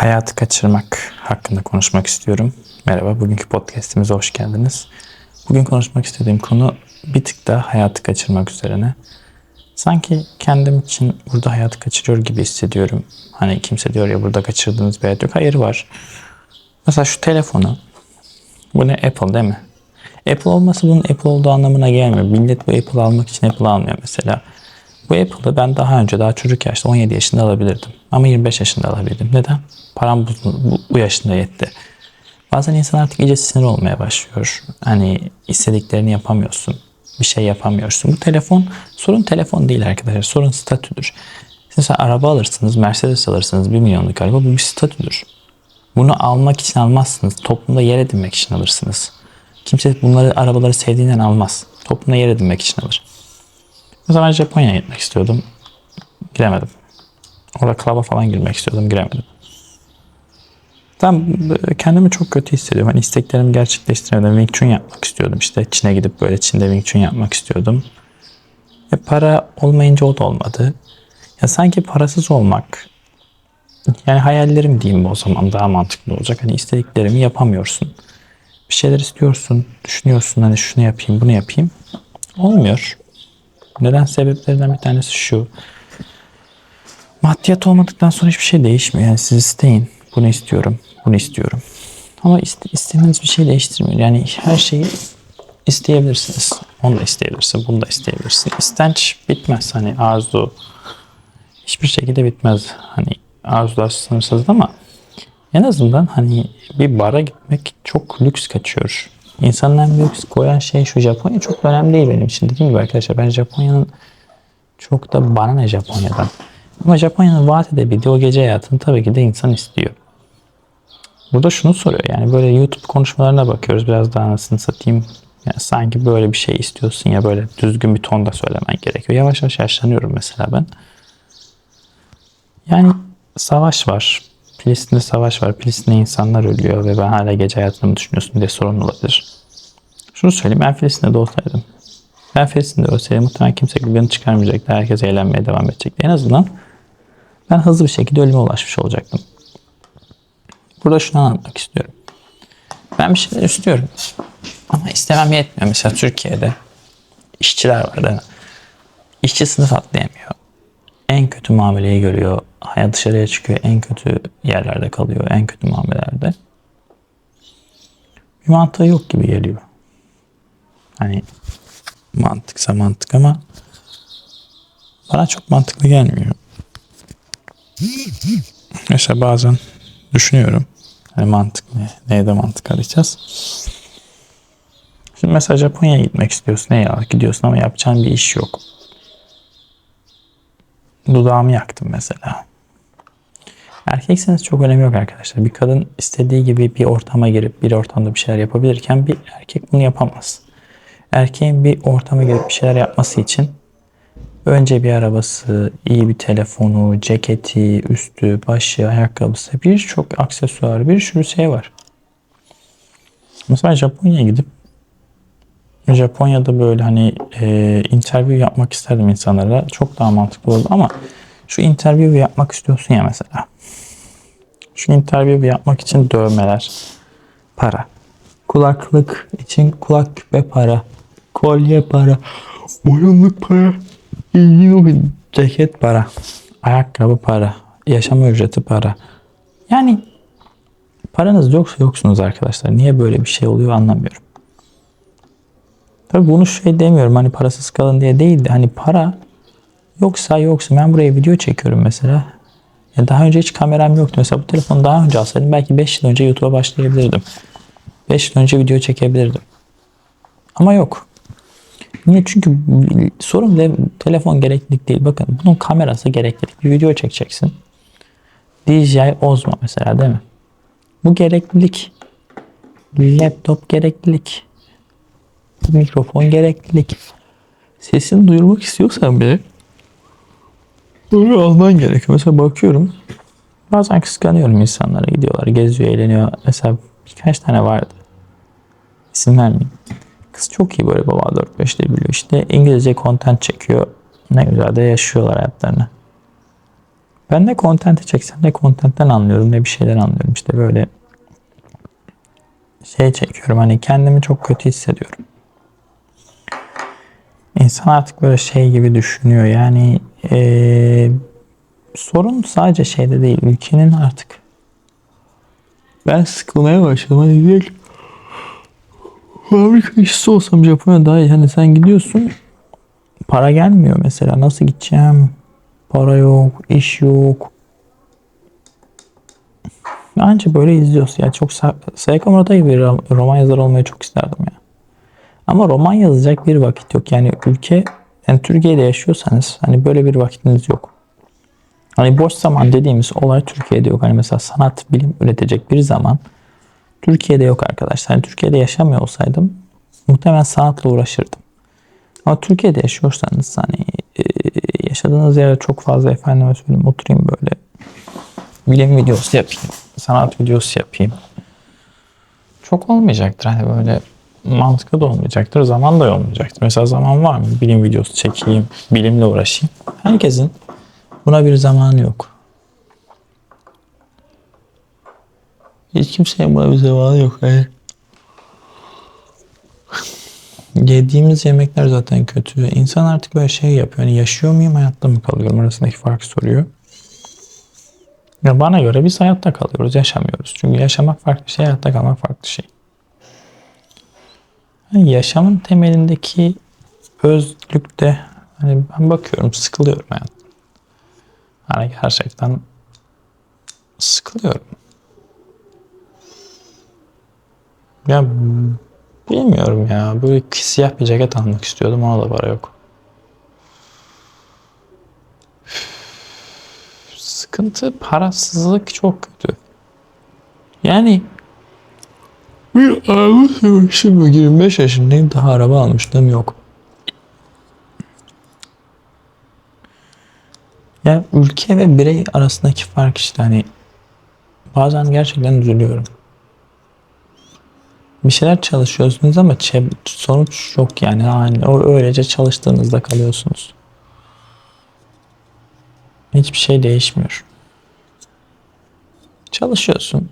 Hayatı kaçırmak hakkında konuşmak istiyorum. Merhaba, bugünkü podcastimize hoş geldiniz. Bugün konuşmak istediğim konu bir tık daha hayatı kaçırmak üzerine. Sanki kendim için burada hayatı kaçırıyor gibi hissediyorum. Hani kimse diyor ya burada kaçırdığınız bir hayat yok. Hayır var. Mesela şu telefonu. Bu ne? Apple değil mi? Apple olması bunun Apple olduğu anlamına gelmiyor. Millet bu Apple almak için Apple almıyor mesela. Bu Apple'ı ben daha önce daha çocuk yaşta 17 yaşında alabilirdim. Ama 25 yaşında alabildim. Neden? Param bu, bu, bu yaşında yetti. Bazen insan artık iyice sinir olmaya başlıyor. Hani istediklerini yapamıyorsun. Bir şey yapamıyorsun. Bu telefon, sorun telefon değil arkadaşlar. Sorun statüdür. Siz mesela araba alırsınız, Mercedes alırsınız, 1 milyonluk araba. Bu bir statüdür. Bunu almak için almazsınız. Toplumda yer edinmek için alırsınız. Kimse bunları, arabaları sevdiğinden almaz. Toplumda yer edinmek için alır. O zaman Japonya'ya gitmek istiyordum. Giremedim. Orada klaba falan girmek istiyordum. Giremedim. Ben kendimi çok kötü hissediyorum. Hani isteklerimi gerçekleştiremedim. Wing Chun yapmak istiyordum. İşte Çin'e gidip böyle Çin'de Wing Chun yapmak istiyordum. E para olmayınca o da olmadı. Ya sanki parasız olmak yani hayallerim diyeyim o zaman daha mantıklı olacak. Hani istediklerimi yapamıyorsun. Bir şeyler istiyorsun, düşünüyorsun hani şunu yapayım, bunu yapayım. Olmuyor. Neden sebeplerinden bir tanesi şu. Maddiyat olmadıktan sonra hiçbir şey değişmiyor. Yani siz isteyin. Bunu istiyorum. Bunu istiyorum. Ama iste, istemeniz bir şey değiştirmiyor. Yani her şeyi isteyebilirsiniz. Onu da isteyebilirsin. Bunu da isteyebilirsin. İstenç bitmez. Hani arzu hiçbir şekilde bitmez. Hani arzular sınırsız ama en azından hani bir bara gitmek çok lüks kaçıyor. İnsanın en büyük koyan şey şu Japonya çok önemli değil benim için. Dediğim gibi arkadaşlar ben Japonya'nın çok da bana ne Japonya'dan. Ama Japonya'nın vaat edebildiği o gece hayatını tabii ki de insan istiyor. Burada şunu soruyor yani böyle YouTube konuşmalarına bakıyoruz biraz daha anasını satayım. Yani sanki böyle bir şey istiyorsun ya böyle düzgün bir tonda söylemen gerekiyor. Yavaş yavaş yaşlanıyorum mesela ben. Yani savaş var. Filistin'de savaş var. Filistin'de insanlar ölüyor ve ben hala gece hayatını düşünüyorsun diye sorun olabilir. Şunu söyleyeyim ben Filistin'de olsaydım. Ben Filistin'de olsaydım muhtemelen kimse gırgını çıkarmayacaktı. Herkes eğlenmeye devam edecekti. En azından ben hızlı bir şekilde ölüme ulaşmış olacaktım. Burada şunu anlatmak istiyorum. Ben bir şeyler istiyorum. Ama istemem yetmiyor. Mesela Türkiye'de işçiler var. Yani işçi sınıf atlayamıyor. En kötü muameleyi görüyor. Hayat dışarıya çıkıyor. En kötü yerlerde kalıyor. En kötü muamelelerde. Bir mantığı yok gibi geliyor. Hani mantıksa mantık ama bana çok mantıklı gelmiyor. Mesela bazen düşünüyorum. Hani mantık ne? Neyde mantık arayacağız? Şimdi mesela Japonya'ya gitmek istiyorsun. Eyvallah gidiyorsun ama yapacağın bir iş yok. Dudağımı yaktım mesela. Erkekseniz çok önemi yok arkadaşlar. Bir kadın istediği gibi bir ortama girip bir ortamda bir şeyler yapabilirken bir erkek bunu yapamaz. Erkeğin bir ortama girip bir şeyler yapması için önce bir arabası, iyi bir telefonu, ceketi, üstü, başı, ayakkabısı birçok aksesuar, bir sürü şey var. Mesela Japonya'ya gidip Japonya'da böyle hani e, interview yapmak isterdim insanlara. Çok daha mantıklı oldu ama şu interview yapmak istiyorsun ya mesela. Şu interview yapmak için dövmeler, para. Kulaklık için kulak küpe para. Kolye para. Boyunluk para. Ceket para. Ayakkabı para. Yaşam ücreti para. Yani paranız yoksa yoksunuz arkadaşlar. Niye böyle bir şey oluyor anlamıyorum. Tabii bunu şey demiyorum hani parasız kalın diye değil de hani para yoksa yoksa ben buraya video çekiyorum mesela. Ya daha önce hiç kameram yoktu. Mesela bu telefonu daha önce alsaydım belki 5 yıl önce YouTube'a başlayabilirdim. 5 yıl önce video çekebilirdim. Ama yok. Niye? Çünkü sorun de telefon gereklilik değil. Bakın bunun kamerası gereklilik. Bir video çekeceksin. DJI Osmo mesela değil mi? Bu gereklilik. Laptop gereklilik mikrofon gereklilik. Sesini duyurmak istiyorsan bile böyle alman gerekiyor. Mesela bakıyorum bazen kıskanıyorum insanlara gidiyorlar geziyor eğleniyor. Mesela birkaç tane vardı. İsim vermeyeyim. Kız çok iyi böyle baba 4-5'te biliyor. İşte İngilizce content çekiyor. Ne güzel de yaşıyorlar hayatlarını. Ben ne kontenti çeksem ne kontentten anlıyorum ne bir şeyler anlıyorum. İşte böyle şey çekiyorum hani kendimi çok kötü hissediyorum. İnsan artık böyle şey gibi düşünüyor. Yani eee, sorun sadece şeyde değil ülkenin artık. Ben sıkılmaya başladım. Hani direkt fabrika işçisi olsam Japonya daha iyi. Hani sen gidiyorsun para gelmiyor mesela. Nasıl gideceğim? Para yok iş yok. Anca böyle izliyoruz. Ya çok Sayaka Murat'a rom- roman yazarı olmayı çok isterdim ya. Ama roman yazacak bir vakit yok. Yani ülke, yani Türkiye'de yaşıyorsanız hani böyle bir vakitiniz yok. Hani boş zaman dediğimiz olay Türkiye'de yok. Hani mesela sanat, bilim üretecek bir zaman Türkiye'de yok arkadaşlar. Hani Türkiye'de yaşamıyor olsaydım muhtemelen sanatla uğraşırdım. Ama Türkiye'de yaşıyorsanız hani e, yaşadığınız yerde çok fazla efendime söyleyeyim oturayım böyle bilim videosu yapayım, sanat videosu yapayım. Çok olmayacaktır hani böyle mantıklı da olmayacaktır, zaman da olmayacaktır. Mesela zaman var mı? Bilim videosu çekeyim, bilimle uğraşayım. Herkesin buna bir zamanı yok. Hiç kimsenin buna bir zamanı yok. Yani. Yediğimiz yemekler zaten kötü. İnsan artık böyle şey yapıyor. Yani yaşıyor muyum, hayatta mı kalıyorum arasındaki farkı soruyor. Ya bana göre biz hayatta kalıyoruz, yaşamıyoruz. Çünkü yaşamak farklı şey, hayatta kalmak farklı şey. Yani yaşamın temelindeki özlükte hani ben bakıyorum sıkılıyorum hayat. Hani gerçekten sıkılıyorum. Ya bilmiyorum ya. Böyle siyah bir ceket almak istiyordum. Ona da para yok. Sıkıntı parasızlık çok kötü. Yani bir araba sürmüşüm 25 yaşındayım daha araba almıştım yok. Ya ülke ve birey arasındaki fark işte hani bazen gerçekten üzülüyorum. Bir şeyler çalışıyorsunuz ama sonuç yok yani. yani o öylece çalıştığınızda kalıyorsunuz. Hiçbir şey değişmiyor. Çalışıyorsun.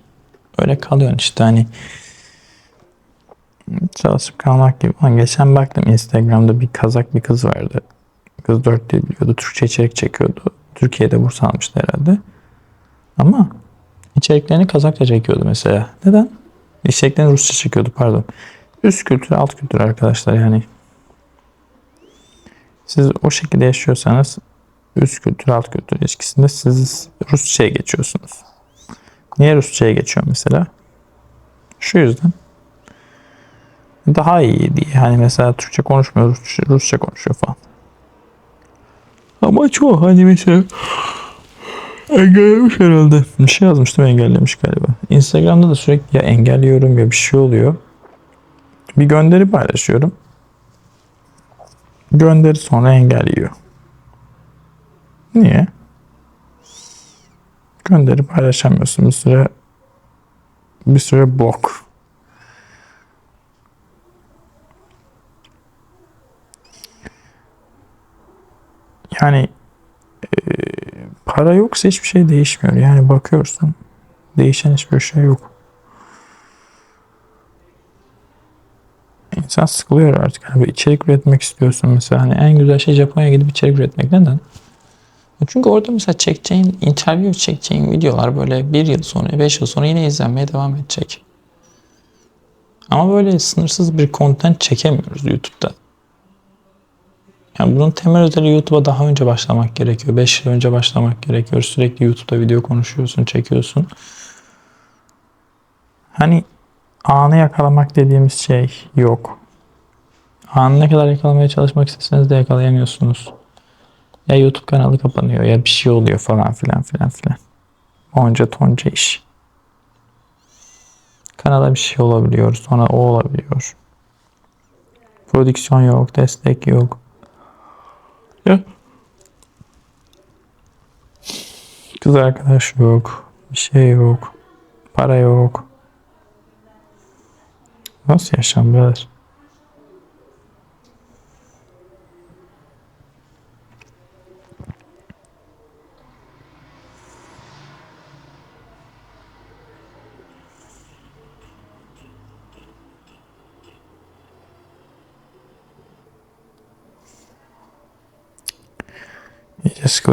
Öyle kalıyorsun işte hani çalışıp kalmak gibi. Ama geçen baktım Instagram'da bir kazak bir kız vardı. Kız dört dil biliyordu. Türkçe içerik çekiyordu. Türkiye'de burs almıştı herhalde. Ama içeriklerini Kazakça çekiyordu mesela. Neden? İçeriklerini Rusça çekiyordu pardon. Üst kültür, alt kültür arkadaşlar yani. Siz o şekilde yaşıyorsanız üst kültür, alt kültür ilişkisinde siz Rusça'ya geçiyorsunuz. Niye Rusça'ya geçiyor mesela? Şu yüzden. Daha iyi diye. Hani mesela Türkçe konuşmuyor, Rusça, konuşuyor falan. Ama çoğu hani mesela engellemiş herhalde. Bir şey yazmıştım engellemiş galiba. Instagram'da da sürekli ya engelliyorum ya bir şey oluyor. Bir gönderi paylaşıyorum. Gönderi sonra engelliyor. Niye? Gönderi paylaşamıyorsun bir süre bir süre blok. Yani e, para yoksa hiçbir şey değişmiyor. Yani bakıyorsun değişen hiçbir şey yok. İnsan sıkılıyor artık. Yani içerik üretmek istiyorsun mesela. Hani en güzel şey Japonya'ya gidip içerik üretmek. Neden? Çünkü orada mesela çekeceğin, interview çekeceğin videolar böyle bir yıl sonra, beş yıl sonra yine izlenmeye devam edecek. Ama böyle sınırsız bir content çekemiyoruz YouTube'da. Yani bunun temel özelliği YouTube'a daha önce başlamak gerekiyor. 5 yıl önce başlamak gerekiyor. Sürekli YouTube'da video konuşuyorsun, çekiyorsun. Hani anı yakalamak dediğimiz şey yok. Anı ne kadar yakalamaya çalışmak isteseniz de yakalayamıyorsunuz. Ya YouTube kanalı kapanıyor ya bir şey oluyor falan filan filan filan. Onca tonca iş. Kanala bir şey olabiliyor. Sonra o olabiliyor. Prodüksiyon yok, destek yok. Ya. Kız arkadaş yok. Bir şey yok. Para yok. Nasıl yaşam birader?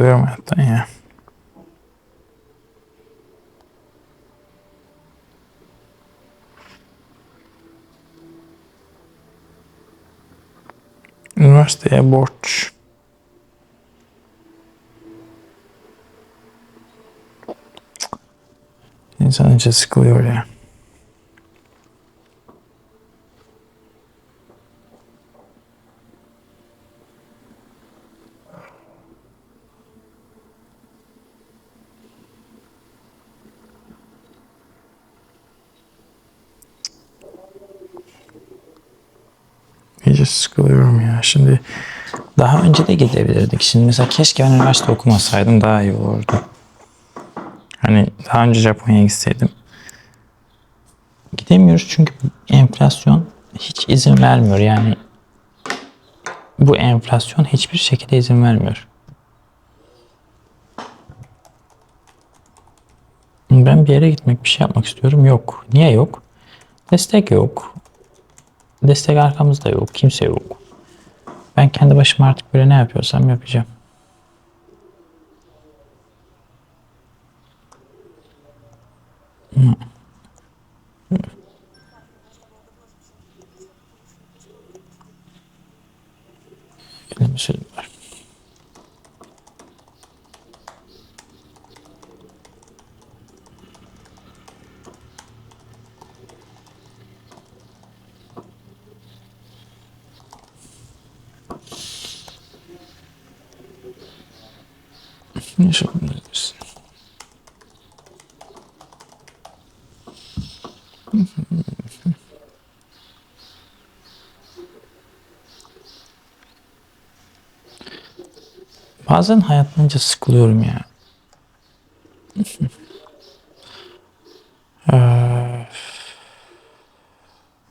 Sıkılıyorum hayattan ya. Üniversiteye borç. İnsan önce sıkılıyor ya. İyice sıkılıyorum ya. Şimdi daha önce de gidebilirdik. Şimdi mesela keşke ben üniversite okumasaydım daha iyi olurdu. Hani daha önce Japonya'ya gitseydim. Gidemiyoruz çünkü enflasyon hiç izin vermiyor. Yani bu enflasyon hiçbir şekilde izin vermiyor. Ben bir yere gitmek, bir şey yapmak istiyorum. Yok. Niye yok? Destek yok. Destek arkamızda yok. Kimse yok. Ben kendi başıma artık böyle ne yapıyorsam yapacağım. Elimi sürüm var. Bilirsin. Bazen hayatlanınca sıkılıyorum ya.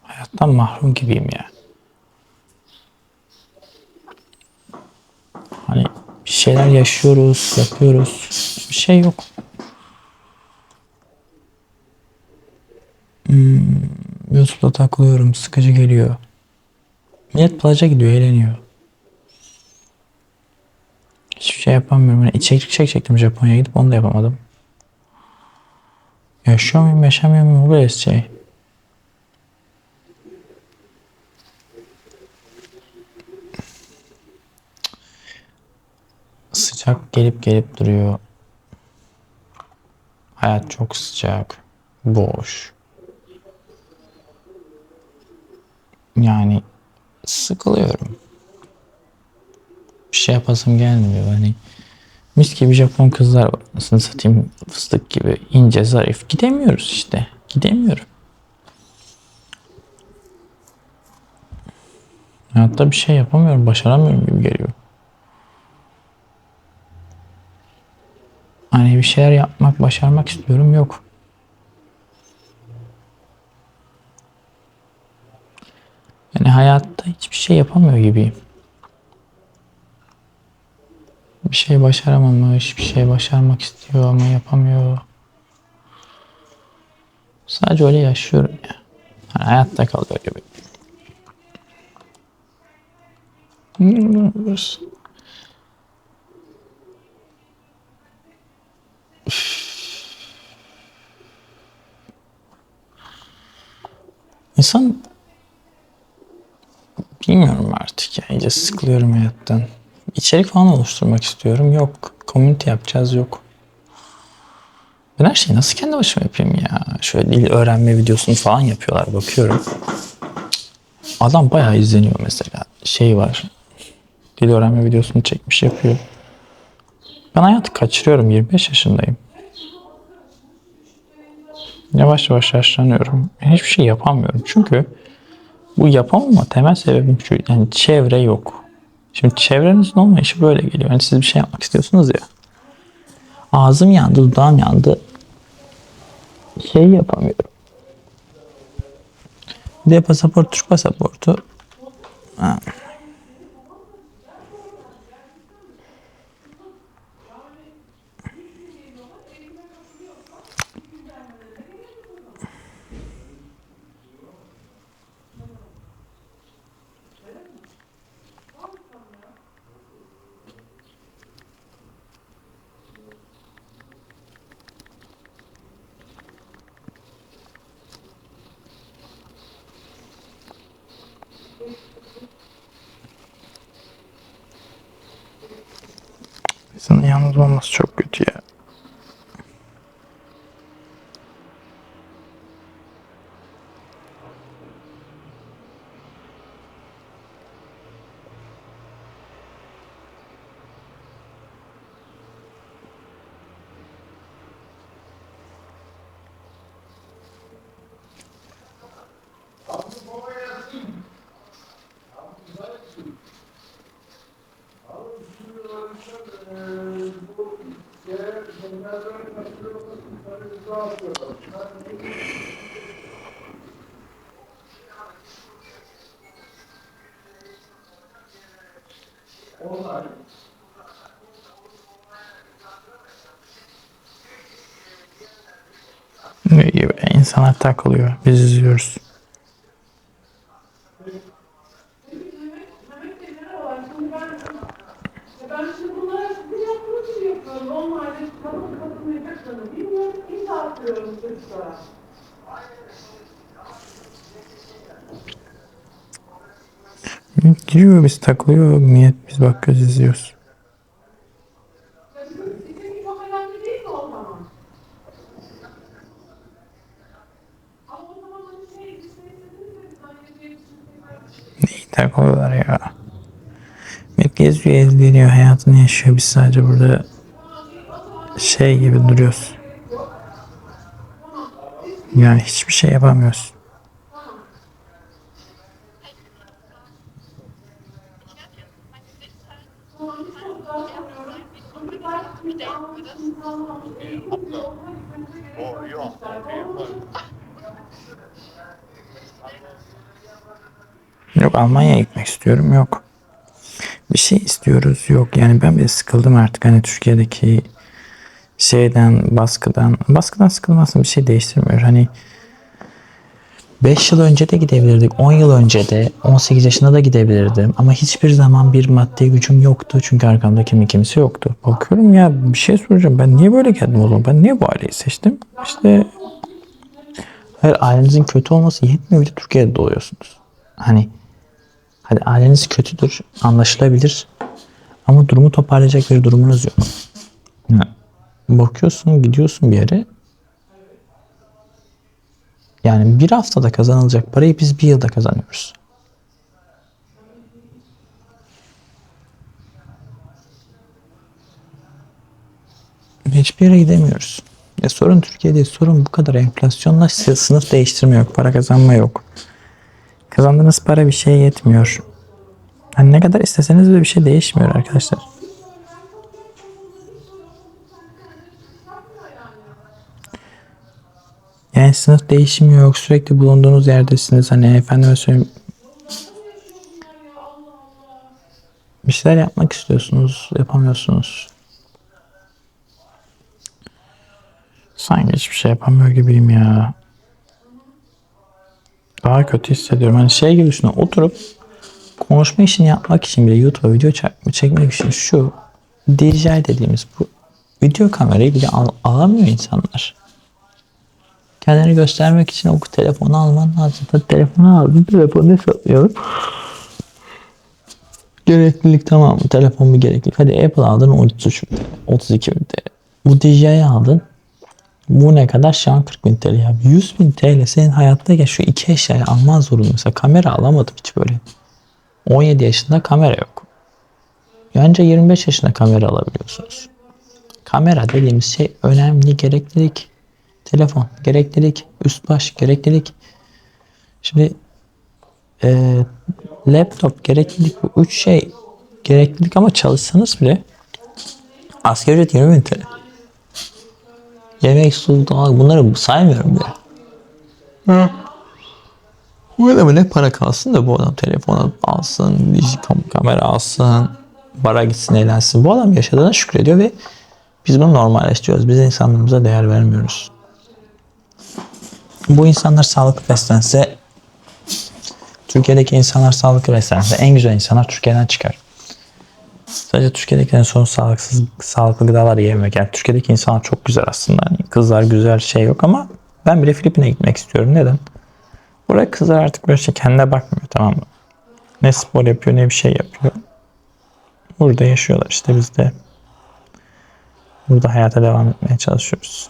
Hayattan mahrum gibiyim ya. Hani bir şeyler yaşıyoruz, yapıyoruz. Bir şey yok. Hmm, YouTube'da takılıyorum, sıkıcı geliyor. Millet plaja gidiyor, eğleniyor. Hiçbir şey yapamıyorum. Yani içerik çekecektim Japonya'ya gidip onu da yapamadım. Yaşıyor muyum, yaşamıyor muyum? Bu böyle şey. Sıcak gelip gelip duruyor. Hayat çok sıcak. Boş. Yani sıkılıyorum. Bir şey yapasım gelmiyor. Hani mis gibi Japon kızlar var. Nasıl satayım fıstık gibi ince zarif. Gidemiyoruz işte. Gidemiyorum. Hayatta bir şey yapamıyorum. Başaramıyorum gibi geliyor. Hani bir şeyler yapmak, başarmak istiyorum. Yok. Yani hayatta hiçbir şey yapamıyor gibiyim. Bir şey başaramamış, bir şey başarmak istiyor ama yapamıyor. Sadece öyle yaşıyorum ya. Hani hayatta kalıyor gibi. İnsan bilmiyorum artık ya. İyice sıkılıyorum hayattan. İçerik falan oluşturmak istiyorum. Yok. Community yapacağız. Yok. Ben her şeyi nasıl kendi başıma yapayım ya? Şöyle dil öğrenme videosunu falan yapıyorlar. Bakıyorum. Adam bayağı izleniyor mesela. Şey var. Dil öğrenme videosunu çekmiş yapıyor. Ben hayatı kaçırıyorum. 25 yaşındayım. Yavaş yavaş yaşlanıyorum. Hiçbir şey yapamıyorum. Çünkü bu yapamama temel sebebim şu. Yani çevre yok. Şimdi çevrenizin olmayışı böyle geliyor. Yani siz bir şey yapmak istiyorsunuz ya. Ağzım yandı, dudağım yandı. Şey yapamıyorum. De pasaport, Türk pasaportu. Ha. İnsanın yalnız olması çok kötü ya. Gibi insanlar takılıyor. Biz izliyoruz. Mehmet Bey merhabalar. Şimdi ben, ben şimdi bunlara sizin yaptığınız gibi yapıyorum. Normalde kadın kadın nefes kadın bilmiyorum. İmza attırıyorum çocuklara. Giriyor biz takılıyor. Niyet biz bakıyoruz izliyoruz. Ya sizin sizin çok önemli değil mi o zaman? Ama o zaman hani şey, biz ne istediniz de bizden yediğimiz için tekrar Neyi takılıyorlar ya. Millet geziyor eğleniyor hayatını yaşıyor. Biz sadece burada şey gibi duruyoruz. Yani hiçbir şey yapamıyoruz. Yok Almanya'ya gitmek istiyorum yok. Bir şey istiyoruz yok. Yani ben bir sıkıldım artık hani Türkiye'deki şeyden baskıdan. Baskıdan sıkıldım aslında bir şey değiştirmiyor. Hani 5 yıl önce de gidebilirdik. 10 yıl önce de 18 yaşında da gidebilirdim. Ama hiçbir zaman bir maddi gücüm yoktu. Çünkü arkamda kimin kimse yoktu. Bakıyorum ya bir şey soracağım. Ben niye böyle geldim o zaman? Ben niye bu aileyi seçtim? İşte hayır ailenizin kötü olması yetmiyor. Bir de Türkiye'de doğuyorsunuz. Hani Hadi aileniz kötüdür, anlaşılabilir. Ama durumu toparlayacak bir durumunuz yok. Ya, bakıyorsun, gidiyorsun bir yere. Yani bir haftada kazanılacak parayı biz bir yılda kazanıyoruz. Hiçbir yere gidemiyoruz. Ya sorun Türkiye'de sorun bu kadar enflasyonla sınıf değiştirme yok, para kazanma yok. Kazandığınız para bir şeye yetmiyor. Hani ne kadar isteseniz de bir şey değişmiyor arkadaşlar. Yani sınıf değişimi yok. Sürekli bulunduğunuz yerdesiniz. Hani efendime söyleyeyim. Bir şeyler yapmak istiyorsunuz. Yapamıyorsunuz. Sanki hiçbir şey yapamıyor gibiyim ya daha kötü hissediyorum. Hani şey gibi düşünün oturup konuşma işini yapmak için bile YouTube'a video çek- çekmek için şu DJI dediğimiz bu video kamerayı bile al- alamıyor insanlar. Kendini göstermek için o telefonu alman lazım. Da telefonu aldın, telefonu satmayalım. Gereklilik tamam mı? Telefon bir gereklilik. Hadi Apple aldın 33 bin TL, 32 bin TL. Bu DJI aldın bu ne kadar? Şu an 40 bin TL ya. 100 bin TL senin hayattayken şu iki eşyayı alman zorunda. Mesela kamera alamadım hiç böyle. 17 yaşında kamera yok. Önce 25 yaşında kamera alabiliyorsunuz. Kamera dediğimiz şey önemli gereklilik. Telefon gereklilik. Üst baş gereklilik. Şimdi e, laptop gereklilik bu üç şey gereklilik ama çalışsanız bile asgari ücret 20 bin TL. Yemek, su, doğal bunları saymıyorum bile. Hı. Bu adama ne para kalsın da bu adam telefon alsın, dijital kamera alsın, bara gitsin eğlensin. Bu adam yaşadığına şükrediyor ve biz bunu normalleştiriyoruz. Biz insanlarımıza değer vermiyoruz. Bu insanlar sağlıklı beslense Türkiye'deki insanlar sağlıklı beslense en güzel insanlar Türkiye'den çıkar. Sadece Türkiye'dekilerin sonu sağlıksız, sağlıklı gıdalar yememek. Yani Türkiye'deki insanlar çok güzel aslında. Hani kızlar güzel şey yok ama ben bile Filipin'e gitmek istiyorum. Neden? Buraya kızlar artık böyle şey kendine bakmıyor tamam mı? Ne spor yapıyor ne bir şey yapıyor. Burada yaşıyorlar işte bizde. Burada hayata devam etmeye çalışıyoruz.